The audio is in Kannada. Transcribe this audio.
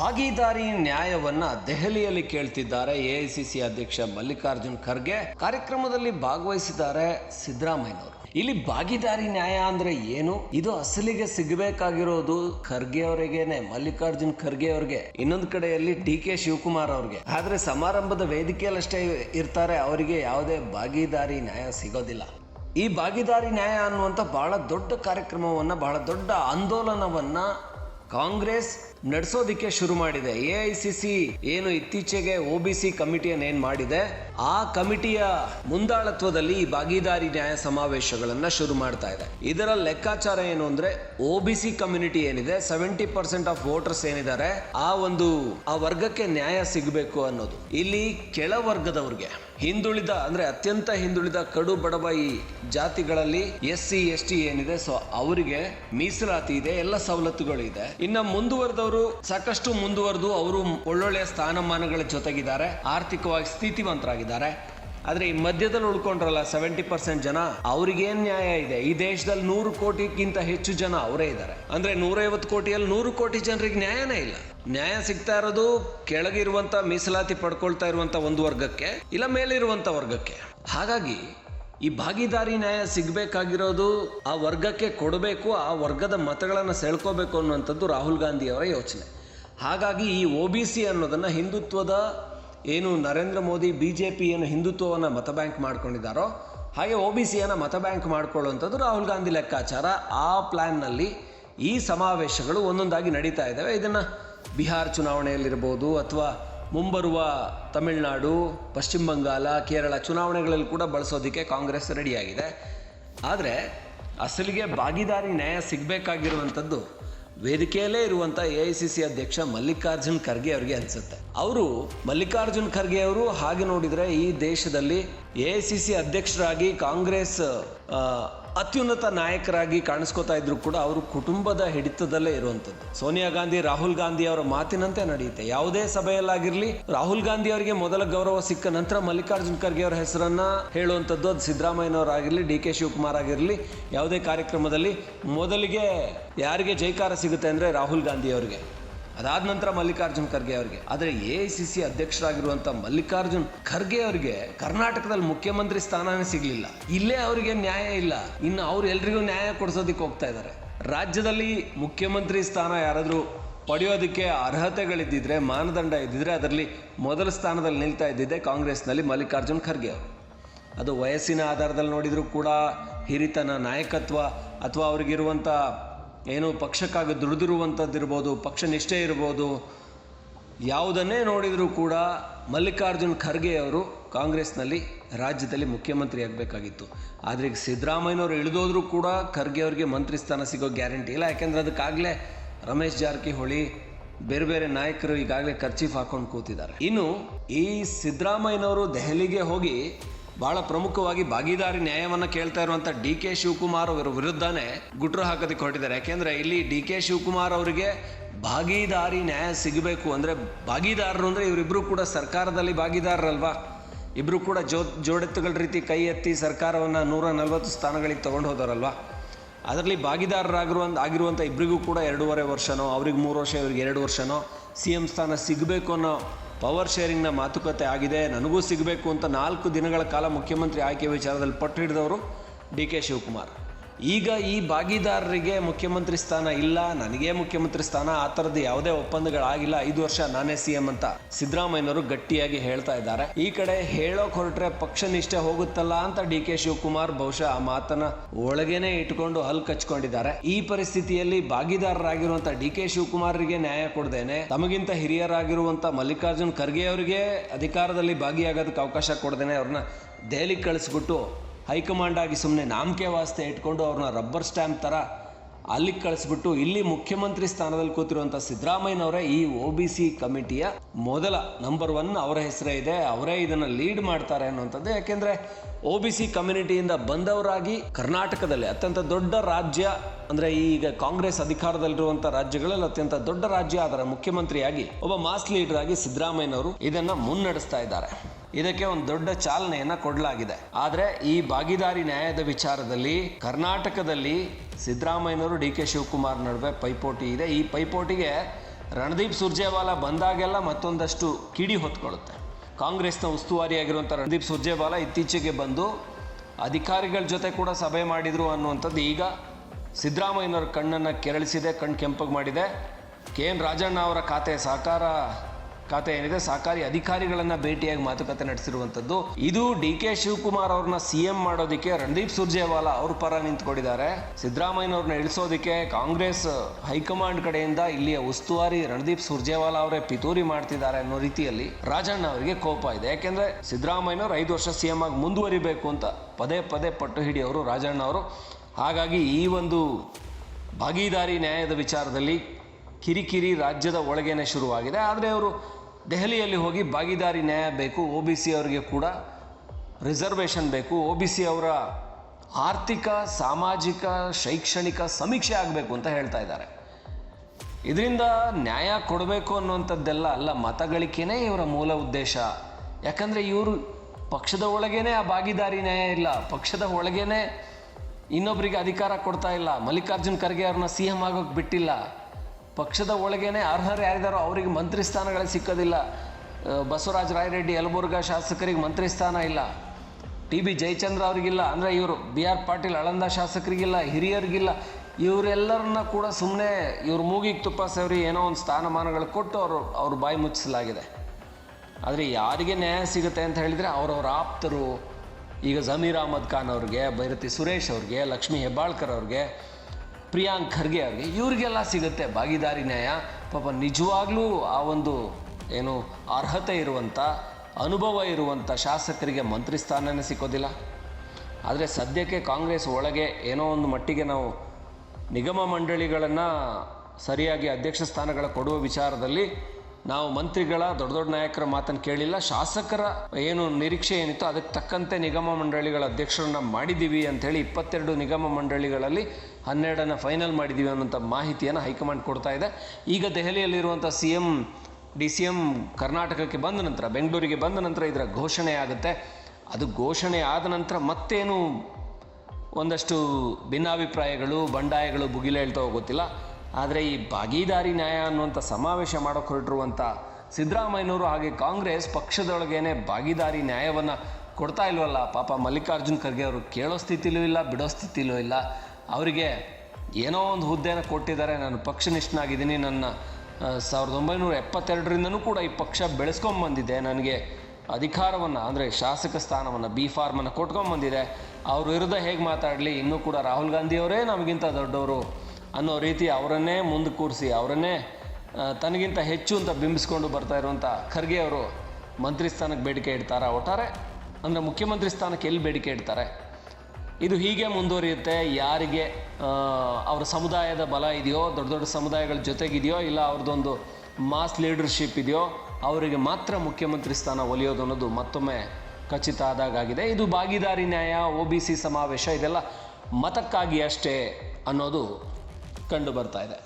ಭಾಗಿದಾರಿ ನ್ಯಾಯವನ್ನ ದೆಹಲಿಯಲ್ಲಿ ಕೇಳ್ತಿದ್ದಾರೆ ಎಐಸಿಸಿ ಅಧ್ಯಕ್ಷ ಮಲ್ಲಿಕಾರ್ಜುನ್ ಖರ್ಗೆ. ಕಾರ್ಯಕ್ರಮದಲ್ಲಿ ಭಾಗವಹಿಸಿದ್ದಾರೆ ಸಿದ್ದರಾಮಯ್ಯನವರು. ಇಲ್ಲಿ ಭಾಗಿದಾರಿ ನ್ಯಾಯ ಅಂದ್ರೆ ಏನು? ಇದು ಅಸಲಿಗೆ ಸಿಗಬೇಕಾಗಿರೋದು ಖರ್ಗೆ ಅವರಿಗೇನೆ, ಮಲ್ಲಿಕಾರ್ಜುನ್ ಖರ್ಗೆ ಅವ್ರಿಗೆ. ಇನ್ನೊಂದು ಕಡೆಯಲ್ಲಿ ಡಿ ಕೆ ಶಿವಕುಮಾರ್ ಅವ್ರಿಗೆ. ಆದ್ರೆ ಸಮಾರಂಭದ ವೇದಿಕೆಯಲ್ಲಷ್ಟೇ ಇರ್ತಾರೆ, ಅವರಿಗೆ ಯಾವುದೇ ಭಾಗಿದಾರಿ ನ್ಯಾಯ ಸಿಗೋದಿಲ್ಲ. ಈ ಭಾಗಿದಾರಿ ನ್ಯಾಯ ಅನ್ನುವಂಥ ಬಹಳ ದೊಡ್ಡ ಕಾರ್ಯಕ್ರಮವನ್ನ, ಬಹಳ ದೊಡ್ಡ ಆಂದೋಲನವನ್ನ ಕಾಂಗ್ರೆಸ್ ನಡೆಸೋದಿಕ್ಕೆ ಶುರು ಮಾಡಿದೆ. ಎ ಐ ಸಿ ಸಿ ಏನು ಇತ್ತೀಚೆಗೆ ಒ ಬಿ ಸಿ ಕಮಿಟಿಯನ್ನು ಏನ್ ಮಾಡಿದೆ, ಆ ಕಮಿಟಿಯ ಮುಂದಾಳತ್ವದಲ್ಲಿ ಈ ಭಾಗಿದಾರಿ ನ್ಯಾಯ ಸಮಾವೇಶಗಳನ್ನ ಶುರು ಮಾಡ್ತಾ ಇದೆ. ಇದರ ಲೆಕ್ಕಾಚಾರ ಏನು ಅಂದ್ರೆ, ಒ ಬಿ ಸಿ ಕಮ್ಯುನಿಟಿ ಏನಿದೆ, ಸೆವೆಂಟಿ ಪರ್ಸೆಂಟ್ ಆಫ್ ವೋಟರ್ಸ್ ಏನಿದ್ದಾರೆ, ಆ ಒಂದು, ಆ ವರ್ಗಕ್ಕೆ ನ್ಯಾಯ ಸಿಗಬೇಕು ಅನ್ನೋದು. ಇಲ್ಲಿ ಕೆಳ ವರ್ಗದವ್ರಿಗೆ, ಹಿಂದುಳಿದ, ಅಂದ್ರೆ ಅತ್ಯಂತ ಹಿಂದುಳಿದ ಕಡು ಬಡವ ಈ ಜಾತಿಗಳಲ್ಲಿ ಎಸ್ ಸಿ, ಎಸ್ ಟಿ ಏನಿದೆ, ಸೊ ಅವರಿಗೆ ಮೀಸಲಾತಿ ಇದೆ, ಎಲ್ಲ ಸವಲತ್ತುಗಳು ಇದೆ. ಇನ್ನ ಮುಂದುವರೆದವರು ಸಾಕಷ್ಟು ಮುಂದುವರೆದು ಅವರು ಒಳ್ಳೊಳ್ಳೆಯ ಸ್ಥಾನಮಾನಗಳ ಜೊತೆಗಿದ್ದಾರೆ, ಆರ್ಥಿಕವಾಗಿ ಸ್ಥಿತಿವಂತರಾಗಿದ್ದಾರೆ. ಆದರೆ ಈ ಮಧ್ಯದಲ್ಲಿ ಉಳ್ಕೊಂಡ್ರಲ್ಲ ಸೆವೆಂಟಿ ಪರ್ಸೆಂಟ್ ಜನ, ಅವ್ರಿಗೇನು ನ್ಯಾಯ ಇದೆ? ಈ ದೇಶದಲ್ಲಿ ನೂರು ಕೋಟಿಗಿಂತ ಹೆಚ್ಚು ಜನ ಅವರೇ ಇದ್ದಾರೆ. ಅಂದ್ರೆ ನೂರೈವತ್ತು ಕೋಟಿಯಲ್ಲಿ ನೂರು ಕೋಟಿ ಜನರಿಗೆ ನ್ಯಾಯನೇ ಇಲ್ಲ. ನ್ಯಾಯ ಸಿಗ್ತಾ ಇರೋದು ಕೆಳಗಿರುವಂಥ ಮೀಸಲಾತಿ ಪಡ್ಕೊಳ್ತಾ ಇರುವಂತ ಒಂದು ವರ್ಗಕ್ಕೆ, ಇಲ್ಲ ಮೇಲಿರುವಂಥ ವರ್ಗಕ್ಕೆ. ಹಾಗಾಗಿ ಈ ಭಾಗಿದಾರಿ ನ್ಯಾಯ ಸಿಗಬೇಕಾಗಿರೋದು ಆ ವರ್ಗಕ್ಕೆ ಕೊಡಬೇಕು, ಆ ವರ್ಗದ ಮತಗಳನ್ನು ಸೆಳ್ಕೋಬೇಕು ಅನ್ನುವಂಥದ್ದು ರಾಹುಲ್ ಗಾಂಧಿ ಅವರ ಯೋಚನೆ. ಹಾಗಾಗಿ ಈ ಒ ಬಿ ಸಿ ಅನ್ನೋದನ್ನು ಹಿಂದುತ್ವದ ಏನು Narendra Modi, B J P ಏನು ಹಿಂದುತ್ವವನ್ನು ಮತ ಬ್ಯಾಂಕ್ ಮಾಡ್ಕೊಂಡಿದ್ದಾರೋ ಹಾಗೆ ಒ ಬಿ ಸಿಯನ್ನು ಮತ ಬ್ಯಾಂಕ್ ಮಾಡ್ಕೊಳ್ಳುವಂಥದ್ದು ರಾಹುಲ್ ಗಾಂಧಿ ಲೆಕ್ಕಾಚಾರ. ಆ ಪ್ಲ್ಯಾನ್ನಲ್ಲಿ ಈ ಸಮಾವೇಶಗಳು ಒಂದೊಂದಾಗಿ ನಡೀತಾ ಇದ್ದಾವೆ ಇದನ್ನು ಬಿಹಾರ್ ಚುನಾವಣೆಯಲ್ಲಿರ್ಬೋದು ಅಥವಾ ಮುಂಬರುವ ತಮಿಳುನಾಡು, ಪಶ್ಚಿಮ ಬಂಗಾಲ ಕೇರಳ ಚುನಾವಣೆಗಳಲ್ಲಿ ಕೂಡ ಬಳಸೋದಕ್ಕೆ ಕಾಂಗ್ರೆಸ್ ರೆಡಿಯಾಗಿದೆ. ಆದರೆ ಅಸಲಿಗೆ ಭಾಗಿದಾರಿ ನ್ಯಾಯ ಸಿಗಬೇಕಾಗಿರುವಂಥದ್ದು ವೇದಿಕೆಯಲ್ಲೇ ಇರುವಂಥ ಎ ಐ ಸಿ ಸಿ ಅಧ್ಯಕ್ಷ ಮಲ್ಲಿಕಾರ್ಜುನ್ ಖರ್ಗೆ ಅವರಿಗೆ ಅನಿಸುತ್ತೆ. ಅವರು ಮಲ್ಲಿಕಾರ್ಜುನ್ ಖರ್ಗೆ ಅವರು ಹಾಗೆ ನೋಡಿದರೆ ಈ ದೇಶದಲ್ಲಿ ಎ ಐ ಸಿ ಸಿ ಅಧ್ಯಕ್ಷರಾಗಿ ಕಾಂಗ್ರೆಸ್ ಅತ್ಯುನ್ನತ ನಾಯಕರಾಗಿ ಕಾಣಿಸ್ಕೋತಾ ಇದ್ರು ಕೂಡ ಅವರು ಕುಟುಂಬದ ಹಿಡಿತದಲ್ಲೇ ಇರುವಂತದ್ದು ಸೋನಿಯಾ ಗಾಂಧಿ, ರಾಹುಲ್ ಗಾಂಧಿ ಅವರ ಮಾತಿನಂತೆ ನಡೆಯುತ್ತೆ. ಯಾವುದೇ ಸಭೆಯಲ್ಲಾಗಿರ್ಲಿ, ರಾಹುಲ್ ಗಾಂಧಿ ಅವರಿಗೆ ಮೊದಲ ಗೌರವ ಸಿಕ್ಕ ನಂತರ ಮಲ್ಲಿಕಾರ್ಜುನ್ ಖರ್ಗೆ ಅವರ ಹೆಸರನ್ನ ಹೇಳುವಂಥದ್ದು ಅದು ಸಿದ್ದರಾಮಯ್ಯನವರಾಗಿರಲಿ, ಡಿ ಕೆ ಶಿವಕುಮಾರ್ ಆಗಿರಲಿ, ಯಾವುದೇ ಕಾರ್ಯಕ್ರಮದಲ್ಲಿ ಮೊದಲಿಗೆ ಯಾರಿಗೆ ಜೈಕಾರ ಸಿಗುತ್ತೆ ಅಂದ್ರೆ ರಾಹುಲ್ ಗಾಂಧಿ ಅವರಿಗೆ. ಅದಾದ ನಂತರ ಮಲ್ಲಿಕಾರ್ಜುನ್ ಖರ್ಗೆ ಅವರಿಗೆ. ಆದರೆ ಎ ಐ ಸಿ ಸಿ ಅಧ್ಯಕ್ಷರಾಗಿರುವಂಥ ಮಲ್ಲಿಕಾರ್ಜುನ್ ಖರ್ಗೆ ಅವರಿಗೆ ಕರ್ನಾಟಕದಲ್ಲಿ ಮುಖ್ಯಮಂತ್ರಿ ಸ್ಥಾನನೇ ಸಿಗಲಿಲ್ಲ. ಇಲ್ಲೇ ಅವರಿಗೆ ನ್ಯಾಯ ಇಲ್ಲ. ಇನ್ನು ಅವ್ರು ಎಲ್ರಿಗೂ ನ್ಯಾಯ ಕೊಡಿಸೋದಕ್ಕೆ ಹೋಗ್ತಾ ಇದ್ದಾರೆ ರಾಜ್ಯದಲ್ಲಿ ಮುಖ್ಯಮಂತ್ರಿ ಸ್ಥಾನ ಯಾರಾದರೂ ಪಡೆಯೋದಕ್ಕೆ ಅರ್ಹತೆಗಳಿದ್ದಿದ್ರೆ, ಮಾನದಂಡ ಇದ್ದಿದ್ರೆ ಅದರಲ್ಲಿ ಮೊದಲ ಸ್ಥಾನದಲ್ಲಿ ನಿಲ್ತಾ ಇದ್ದಿದ್ದೆ ಕಾಂಗ್ರೆಸ್ನಲ್ಲಿ ಮಲ್ಲಿಕಾರ್ಜುನ್ ಖರ್ಗೆ ಅವರು. ಅದು ವಯಸ್ಸಿನ ಆಧಾರದಲ್ಲಿ ನೋಡಿದರೂ ಕೂಡ ಹಿರಿತನ ನಾಯಕತ್ವ ಅಥವಾ ಅವ್ರಿಗಿರುವಂಥ ಏನು ಪಕ್ಷಕ್ಕಾಗಿ ದುಡಿದಿರುವಂಥದ್ದು ಇರ್ಬೋದು ಪಕ್ಷ ನಿಷ್ಠೆ ಇರ್ಬೋದು, ಯಾವುದನ್ನೇ ನೋಡಿದರೂ ಕೂಡ ಮಲ್ಲಿಕಾರ್ಜುನ್ ಖರ್ಗೆ ಅವರು ಕಾಂಗ್ರೆಸ್ನಲ್ಲಿ ರಾಜ್ಯದಲ್ಲಿ ಮುಖ್ಯಮಂತ್ರಿ ಆಗಬೇಕಾಗಿತ್ತು. ಆದರೆ ಈಗ ಸಿದ್ದರಾಮಯ್ಯನವರು ಇಳಿದೋದ್ರೂ ಕೂಡ ಖರ್ಗೆ ಅವರಿಗೆ ಮಂತ್ರಿ ಸ್ಥಾನ ಸಿಗೋ ಗ್ಯಾರಂಟಿ ಇಲ್ಲ. ಯಾಕೆಂದ್ರೆ ಅದಕ್ಕಾಗಲೇ ರಮೇಶ್ ಜಾರಕಿಹೊಳಿ, ಬೇರೆ ಬೇರೆ ನಾಯಕರು ಈಗಾಗಲೇ ಖರ್ಚೀಫ್ ಹಾಕೊಂಡು ಕೂತಿದ್ದಾರೆ. ಇನ್ನು ಈ ಸಿದ್ದರಾಮಯ್ಯನವರು ದೆಹಲಿಗೆ ಹೋಗಿ ಬಹಳ ಪ್ರಮುಖವಾಗಿ ಭಾಗಿದಾರಿ ನ್ಯಾಯವನ್ನ ಕೇಳ್ತಾ ಇರುವಂತ ಡಿ ಕೆ ಶಿವಕುಮಾರ್ ಅವರ ವಿರುದ್ಧನೇ ಗುಟ್ರು ಹಾಕೋದಕ್ಕೆ ಹೊರಟಿದ್ದಾರೆ ಯಾಕೆಂದ್ರೆ ಇಲ್ಲಿ ಡಿ ಕೆ ಶಿವಕುಮಾರ್ ಅವರಿಗೆ ಭಾಗಿದಾರಿ ನ್ಯಾಯ ಸಿಗಬೇಕು ಅಂದ್ರೆ ಭಾಗಿದಾರರು ಅಂದ್ರೆ ಇವರಿಬ್ರು ಕೂಡ ಸರ್ಕಾರದಲ್ಲಿ ಭಾಗಿದಾರರಲ್ವಾ? ಇಬ್ರು ಕೂಡ ಜೋ ಜೋಡೆತ್ತುಗಳ ರೀತಿ ಕೈ ಎತ್ತಿ ಸರ್ಕಾರವನ್ನ ನೂರ ನಲವತ್ತು ಸ್ಥಾನಗಳಿಗೆ ತಗೊಂಡು ಹೋದಾರಲ್ವಾ ಅದರಲ್ಲಿ ಭಾಗಿದಾರರಾಗಿರುವಂಥ ಆಗಿರುವಂಥ ಇಬ್ಬರಿಗೂ ಕೂಡ ಎರಡೂವರೆ ವರ್ಷನೋ, ಅವ್ರಿಗೆ ಮೂರು ವರ್ಷ, ಇವ್ರಿಗೆ ಎರಡು ವರ್ಷನೋ, ಸಿ ಎಂ ಸ್ಥಾನ ಸಿಗಬೇಕು ಅನ್ನೋ ಪವರ್ ಶೇರಿಂಗ್ನ ಮಾತುಕತೆ ಆಗಿದೆ. ನನಗೂ ಸಿಗಬೇಕು ಅಂತ ನಾಲ್ಕು ದಿನಗಳ ಕಾಲ ಮುಖ್ಯಮಂತ್ರಿ ಆಯ್ಕೆ ವಿಚಾರದಲ್ಲಿ ಪಟ್ಟು ಹಿಡಿದವರು ಡಿ ಕೆ ಶಿವಕುಮಾರ್. ಈಗ ಈ ಭಾಗಿದಾರರಿಗೆ ಮುಖ್ಯಮಂತ್ರಿ ಸ್ಥಾನ ಇಲ್ಲ, ನನಗೆ ಮುಖ್ಯಮಂತ್ರಿ ಸ್ಥಾನ, ಆ ಥರದ್ದು ಯಾವುದೇ ಒಪ್ಪಂದಗಳಾಗಿಲ್ಲ, ಐದು ವರ್ಷ ನಾನೇ ಸಿ ಎಂ ಅಂತ ಸಿದ್ದರಾಮಯ್ಯನವರು ಗಟ್ಟಿಯಾಗಿ ಹೇಳ್ತಾ ಇದ್ದಾರೆ. ಈ ಕಡೆ ಹೇಳೋಕ್ ಹೊರಟ್ರೆ ಪಕ್ಷ ನಿಷ್ಠೆ ಹೋಗುತ್ತಲ್ಲ ಅಂತ ಡಿ ಕೆ ಶಿವಕುಮಾರ್ ಬಹುಶಃ ಆ ಮಾತನ್ನ ಒಳಗೇನೆ ಇಟ್ಕೊಂಡು ಹಲ್ ಕಚ್ಕೊಂಡಿದ್ದಾರೆ. ಈ ಪರಿಸ್ಥಿತಿಯಲ್ಲಿ ಭಾಗಿದಾರರಾಗಿರುವಂತ ಡಿ ಕೆ ಶಿವಕುಮಾರ್ಗೆ ನ್ಯಾಯ ಕೊಡದೇನೆ, ತಮಗಿಂತ ಹಿರಿಯರಾಗಿರುವಂತ ಮಲ್ಲಿಕಾರ್ಜುನ್ ಖರ್ಗೆ ಅವರಿಗೆ ಅಧಿಕಾರದಲ್ಲಿ ಭಾಗಿಯಾಗೋದಕ್ಕೆ ಅವಕಾಶ ಕೊಡದೇನೆ, ಅವ್ರನ್ನ ದೆಹಲಿಗೆ ಕಳಿಸ್ಬಿಟ್ಟು ಹೈಕಮಾಂಡ್ ಆಗಿ ಸುಮ್ಮನೆ ನಾಮಕೆ ವಾಸ್ತೆ ಇಟ್ಕೊಂಡು ಅವ್ರನ್ನ ರಬ್ಬರ್ ಸ್ಟ್ಯಾಂಪ್ ಥರ ಅಲ್ಲಿಗೆ ಕಳಿಸ್ಬಿಟ್ಟು ಇಲ್ಲಿ ಮುಖ್ಯಮಂತ್ರಿ ಸ್ಥಾನದಲ್ಲಿ ಕೂತಿರುವಂಥ ಸಿದ್ದರಾಮಯ್ಯನವರೇ ಈ ಒ ಬಿ ಸಿ ಕಮಿಟಿಯ ಮೊದಲ ನಂಬರ್ ಒನ್ ಅವರ ಹೆಸರೇ ಇದೆ. ಅವರೇ ಇದನ್ನು ಲೀಡ್ ಮಾಡ್ತಾರೆ ಅನ್ನುವಂಥದ್ದು. ಯಾಕೆಂದರೆ ಒ ಬಿ ಸಿ ಕಮ್ಯುನಿಟಿಯಿಂದ ಬಂದವರಾಗಿ ಕರ್ನಾಟಕದಲ್ಲಿ ಅತ್ಯಂತ ದೊಡ್ಡ ರಾಜ್ಯ, ಅಂದರೆ ಈಗ ಕಾಂಗ್ರೆಸ್ ಅಧಿಕಾರದಲ್ಲಿರುವಂಥ ರಾಜ್ಯಗಳಲ್ಲಿ ಅತ್ಯಂತ ದೊಡ್ಡ ರಾಜ್ಯ, ಅದರ ಮುಖ್ಯಮಂತ್ರಿಯಾಗಿ ಒಬ್ಬ ಮಾಸ್ ಲೀಡರ್ ಆಗಿ ಸಿದ್ದರಾಮಯ್ಯನವರು ಇದನ್ನು ಮುನ್ನಡೆಸ್ತಾ ಇದ್ದಾರೆ. ಇದಕ್ಕೆ ಒಂದು ದೊಡ್ಡ ಚಾಲನೆಯನ್ನ ಕೊಡಲಾಗಿದೆ. ಆದರೆ ಈ ಭಾಗಿದಾರಿ ನ್ಯಾಯದ ವಿಚಾರದಲ್ಲಿ ಕರ್ನಾಟಕದಲ್ಲಿ ಸಿದ್ದರಾಮಯ್ಯನವರು ಡಿ ಕೆ ಶಿವಕುಮಾರ್ ನಡುವೆ ಪೈಪೋಟಿ ಇದೆ. ಈ ಪೈಪೋಟಿಗೆ ರಣದೀಪ್ ಸುರ್ಜೇವಾಲಾ ಬಂದಾಗೆಲ್ಲ ಮತ್ತೊಂದಷ್ಟು ಕಿಡಿ ಹೊತ್ಕೊಳ್ಳುತ್ತೆ. ಕಾಂಗ್ರೆಸ್ನ ಉಸ್ತುವಾರಿಯಾಗಿರುವಂಥ ರಣದೀಪ್ ಸುರ್ಜೇವಾಲಾ ಇತ್ತೀಚೆಗೆ ಬಂದು ಅಧಿಕಾರಿಗಳ ಜೊತೆ ಕೂಡ ಸಭೆ ಮಾಡಿದರು ಅನ್ನುವಂಥದ್ದು ಈಗ ಸಿದ್ದರಾಮಯ್ಯನವ್ರ ಕಣ್ಣನ್ನು ಕೆರಳಿಸಿದೆ, ಕಣ್ಣು ಕೆಂಪಗೆ ಮಾಡಿದೆ. ಕೆ ಎನ್ ರಾಜಣ್ಣ ಅವರ ಖಾತೆ ಸಹಕಾರ ಖಾತೆ ಏನಿದೆ? ಸಹಕಾರಿ ಅಧಿಕಾರಿಗಳನ್ನ ಭೇಟಿಯಾಗಿ ಮಾತುಕತೆ ನಡೆಸಿರುವಂತದ್ದು. ಇದು ಡಿ ಕೆ ಶಿವಕುಮಾರ್ ಅವ್ರನ್ನ ಸಿ ಎಂ ಮಾಡೋದಕ್ಕೆ ರಣದೀಪ್ ಸುರ್ಜೇವಾಲಾ ಅವ್ರ ಪರ ನಿಂತ್ಕೊಂಡಿದ್ದಾರೆ. ಸಿದ್ದರಾಮಯ್ಯನವ್ರನ್ನ ಇಳಿಸೋದಕ್ಕೆ ಕಾಂಗ್ರೆಸ್ ಹೈಕಮಾಂಡ್ ಕಡೆಯಿಂದ ಇಲ್ಲಿಯ ಉಸ್ತುವಾರಿ ರಣದೀಪ್ ಸುರ್ಜೇವಾಲಾ ಅವರೇ ಪಿತೂರಿ ಮಾಡ್ತಿದ್ದಾರೆ ಅನ್ನೋ ರೀತಿಯಲ್ಲಿ ರಾಜಣ್ಣ ಅವರಿಗೆ ಕೋಪ ಇದೆ. ಯಾಕೆಂದ್ರೆ ಸಿದ್ದರಾಮಯ್ಯನವ್ರು ಐದು ವರ್ಷ ಸಿ ಎಂ ಆಗಿ ಮುಂದುವರಿಬೇಕು ಅಂತ ಪದೇ ಪದೇ ಪಟ್ಟು ಹಿಡಿಯೋರು ರಾಜಣ್ಣ ಅವರು. ಹಾಗಾಗಿ ಈ ಒಂದು ಭಾಗೀದಾರಿ ನ್ಯಾಯದ ವಿಚಾರದಲ್ಲಿ ಕಿರಿಕಿರಿ ರಾಜ್ಯದ ಒಳಗೇನೆ ಶುರುವಾಗಿದೆ. ಆದರೆ ಅವರು ದೆಹಲಿಯಲ್ಲಿ ಹೋಗಿ ಭಾಗಿದಾರಿ ನ್ಯಾಯ ಬೇಕು ಒ ಬಿ ಸಿ ಅವರಿಗೆ ಕೂಡ ರಿಸರ್ವೇಷನ್ ಬೇಕು. ಒ ಬಿ ಸಿ ಅವರ ಆರ್ಥಿಕ, ಸಾಮಾಜಿಕ, ಶೈಕ್ಷಣಿಕ ಸಮೀಕ್ಷೆ ಆಗಬೇಕು ಅಂತ ಹೇಳ್ತಾ ಇದ್ದಾರೆ. ಇದರಿಂದ ನ್ಯಾಯ ಕೊಡಬೇಕು ಅನ್ನುವಂಥದ್ದೆಲ್ಲ ಅಲ್ಲ, ಮತಗಳಿಕೆನೇ ಇವರ ಮೂಲ ಉದ್ದೇಶ. ಯಾಕಂದರೆ ಇವರು ಪಕ್ಷದ ಒಳಗೇನೆ ಆ ಭಾಗಿದಾರಿ ನ್ಯಾಯ ಇಲ್ಲ, ಪಕ್ಷದ ಒಳಗೇನೆ ಇನ್ನೊಬ್ಬರಿಗೆ ಅಧಿಕಾರ ಕೊಡ್ತಾ ಇಲ್ಲ. ಮಲ್ಲಿಕಾರ್ಜುನ್ ಖರ್ಗೆ ಅವ್ರನ್ನ ಸಿ ಎಂ ಆಗೋಕ್ಕೆ ಬಿಟ್ಟಿಲ್ಲ. ಪಕ್ಷದ ಒಳಗೇನೆ ಅರ್ಹರು ಯಾರಿದಾರೋ ಅವರಿಗೆ ಮಂತ್ರಿ ಸ್ಥಾನಗಳೇ ಸಿಕ್ಕೋದಿಲ್ಲ. ಬಸವರಾಜ ರಾಯರೆಡ್ಡಿ, ಯಲಬುರ್ಗ ಶಾಸಕರಿಗೆ ಮಂತ್ರಿ ಸ್ಥಾನ ಇಲ್ಲ. ಟಿ ಬಿ ಜಯಚಂದ್ರ ಅವರಿಗಿಲ್ಲ, ಅಂದರೆ ಇವರು ಬಿ ಆರ್ ಪಾಟೀಲ್ ಆಳಂದ ಶಾಸಕರಿಗಿಲ್ಲ, ಹಿರಿಯರಿಗಿಲ್ಲ. ಇವರೆಲ್ಲರನ್ನ ಕೂಡ ಸುಮ್ಮನೆ ಇವ್ರ ಮೂಗಿಗೆ ತುಪ್ಪ ಸೇರಿ ಏನೋ ಒಂದು ಸ್ಥಾನಮಾನಗಳು ಕೊಟ್ಟು ಅವರು, ಅವ್ರ ಬಾಯಿ ಮುಚ್ಚಿಸಲಾಗಿದೆ. ಆದರೆ ಯಾರಿಗೆ ನ್ಯಾಯ ಸಿಗುತ್ತೆ ಅಂತ ಹೇಳಿದರೆ ಅವರವ್ರ ಆಪ್ತರು, ಈಗ ಜಮೀರ್ ಅಹಮದ್ ಖಾನ್ ಅವ್ರಿಗೆ, ಭೈರತಿ ಸುರೇಶ್ ಅವ್ರಿಗೆ, ಲಕ್ಷ್ಮೀ ಹೆಬ್ಬಾಳ್ಕರ್ ಅವ್ರಿಗೆ ಪ್ರಿಯಾಂಕ್ ಖರ್ಗೆ ಅವ್ರಿಗೆ ಇವರಿಗೆಲ್ಲ ಸಿಗುತ್ತೆ. ಭಾಗಿದಾರಿ ನ್ಯಾಯ. ಪಾಪ ನಿಜವಾಗ್ಲೂ ಆ ಒಂದು ಏನು ಅರ್ಹತೆ ಇರುವಂಥ ಅನುಭವ ಇರುವಂಥ ಶಾಸಕರಿಗೆ ಮಂತ್ರಿ ಸ್ಥಾನನೇ ಸಿಕ್ಕೋದಿಲ್ಲ. ಆದರೆ ಸದ್ಯಕ್ಕೆ ಕಾಂಗ್ರೆಸ್ ಒಳಗೆ ಏನೋ ಒಂದು ಮಟ್ಟಿಗೆ ನಾವು ನಿಗಮ ಮಂಡಳಿಗಳನ್ನು ಸರಿಯಾಗಿ ಅಧ್ಯಕ್ಷ ಸ್ಥಾನಗಳ ಕೊಡುವ ವಿಚಾರದಲ್ಲಿ ನಾವು ಮಂತ್ರಿಗಳ, ದೊಡ್ಡ ದೊಡ್ಡ ನಾಯಕರ ಮಾತನ್ನು ಕೇಳಿಲ್ಲ. ಶಾಸಕರ ಏನು ನಿರೀಕ್ಷೆ ಏನಿತ್ತು ಅದಕ್ಕೆ ತಕ್ಕಂತೆ ನಿಗಮ ಮಂಡಳಿಗಳ ಅಧ್ಯಕ್ಷರನ್ನ ಮಾಡಿದ್ದೀವಿ ಅಂಥೇಳಿ ಇಪ್ಪತ್ತೆರಡು ನಿಗಮ ಮಂಡಳಿಗಳಲ್ಲಿ ಹನ್ನೆರಡನ್ನು ಫೈನಲ್ ಮಾಡಿದ್ದೀವಿ ಅನ್ನೋಂಥ ಮಾಹಿತಿಯನ್ನು ಹೈಕಮಾಂಡ್ ಕೊಡ್ತಾ ಇದೆ. ಈಗ ದೆಹಲಿಯಲ್ಲಿರುವಂಥ C M D C M ಕರ್ನಾಟಕಕ್ಕೆ ಬಂದ ನಂತರ, ಬೆಂಗಳೂರಿಗೆ ಬಂದ ನಂತರ ಇದರ ಘೋಷಣೆ ಆಗುತ್ತೆ. ಅದು ಘೋಷಣೆ ಆದ ನಂತರ ಮತ್ತೇನು ಒಂದಷ್ಟು ಭಿನ್ನಾಭಿಪ್ರಾಯಗಳು, ಬಂಡಾಯಗಳು ಭುಗಿಲೇಳ್ತಾ ಗೊತ್ತಿಲ್ಲ. ಆದರೆ ಈ ಭಾಗೀದಾರಿ ನ್ಯಾಯ ಅನ್ನುವಂಥ ಸಮಾವೇಶ ಮಾಡೋಕೆ ಹೊರಟಿರುವಂಥ ಸಿದ್ದರಾಮಯ್ಯನವರು ಹಾಗೆ ಕಾಂಗ್ರೆಸ್ ಪಕ್ಷದೊಳಗೇನೆ ಭಾಗಿದಾರಿ ನ್ಯಾಯವನ್ನು ಕೊಡ್ತಾ ಇಲ್ವಲ್ಲ? ಪಾಪ ಮಲ್ಲಿಕಾರ್ಜುನ್ ಖರ್ಗೆ ಅವರು ಕೇಳೋ ಸ್ಥಿತಿಲೂ ಇಲ್ಲ, ಬಿಡೋ ಸ್ಥಿತಿಲೂ ಇಲ್ಲ. ಅವರಿಗೆ ಏನೋ ಒಂದು ಹುದ್ದೆನ ಕೊಟ್ಟಿದ್ದಾರೆ. ನಾನು ಪಕ್ಷನಿಷ್ಠನಾಗಿದ್ದೀನಿ. ನನ್ನ ಸಾವಿರದ ಒಂಬೈನೂರ ಎಪ್ಪತ್ತೆರಡರಿಂದನೂ ಕೂಡ ಈ ಪಕ್ಷ ಬೆಳೆಸ್ಕೊಂಬಂದಿದೆ ನನಗೆ ಅಧಿಕಾರವನ್ನು, ಅಂದರೆ ಶಾಸಕ ಸ್ಥಾನವನ್ನು, ಬಿ ಫಾರ್ಮನ್ನು ಕೊಟ್ಕೊಂಬಂದಿದೆ ಅವ್ರ ವಿರುದ್ಧ ಹೇಗೆ ಮಾತಾಡಲಿ? ಇನ್ನೂ ಕೂಡ ರಾಹುಲ್ ಗಾಂಧಿಯವರೇ ನಮಗಿಂತ ದೊಡ್ಡವರು. ಅನ್ನೋ ರೀತಿ ಅವರನ್ನೇ ಮುಂದೆ ಕೂರಿಸಿ, ಅವರನ್ನೇ ತನಗಿಂತ ಹೆಚ್ಚು ಅಂತ ಬಿಂಬಿಸ್ಕೊಂಡು ಬರ್ತಾ ಇರುವಂಥ ಖರ್ಗೆ ಅವರು ಮಂತ್ರಿ ಸ್ಥಾನಕ್ಕೆ ಬೇಡಿಕೆ ಇಡ್ತಾರೆ? ಒಟ್ಟಾರೆ ಅಂದರೆ ಮುಖ್ಯಮಂತ್ರಿ ಸ್ಥಾನಕ್ಕೆ ಎಲ್ಲಿ ಬೇಡಿಕೆ ಇಡ್ತಾರೆ? ಇದು ಹೀಗೆ ಮುಂದುವರಿಯುತ್ತೆ, ಯಾರಿಗೆ ಅವರ ಸಮುದಾಯದ ಬಲ ಇದೆಯೋ, ದೊಡ್ಡ ದೊಡ್ಡ ಸಮುದಾಯಗಳ ಜೊತೆಗಿದೆಯೋ, ಇಲ್ಲ ಅವ್ರದ್ದೊಂದು ಮಾಸ್ ಲೀಡರ್ಶಿಪ್ ಇದೆಯೋ, ಅವರಿಗೆ ಮಾತ್ರ ಮುಖ್ಯಮಂತ್ರಿ ಸ್ಥಾನ ಒಲಿಯೋದು ಅನ್ನೋದು ಮತ್ತೊಮ್ಮೆ ಖಚಿತ ಆದಾಗಿದೆ ಇದು ಭಾಗಿದಾರಿ ನ್ಯಾಯ ಒ ಬಿ ಸಿ ಸಮಾವೇಶ, ಇದೆಲ್ಲ ಮತಕ್ಕಾಗಿ ಅಷ್ಟೇ ಅನ್ನೋದು ಕಂಡು ಬರ್ತಾ ಇದೆ.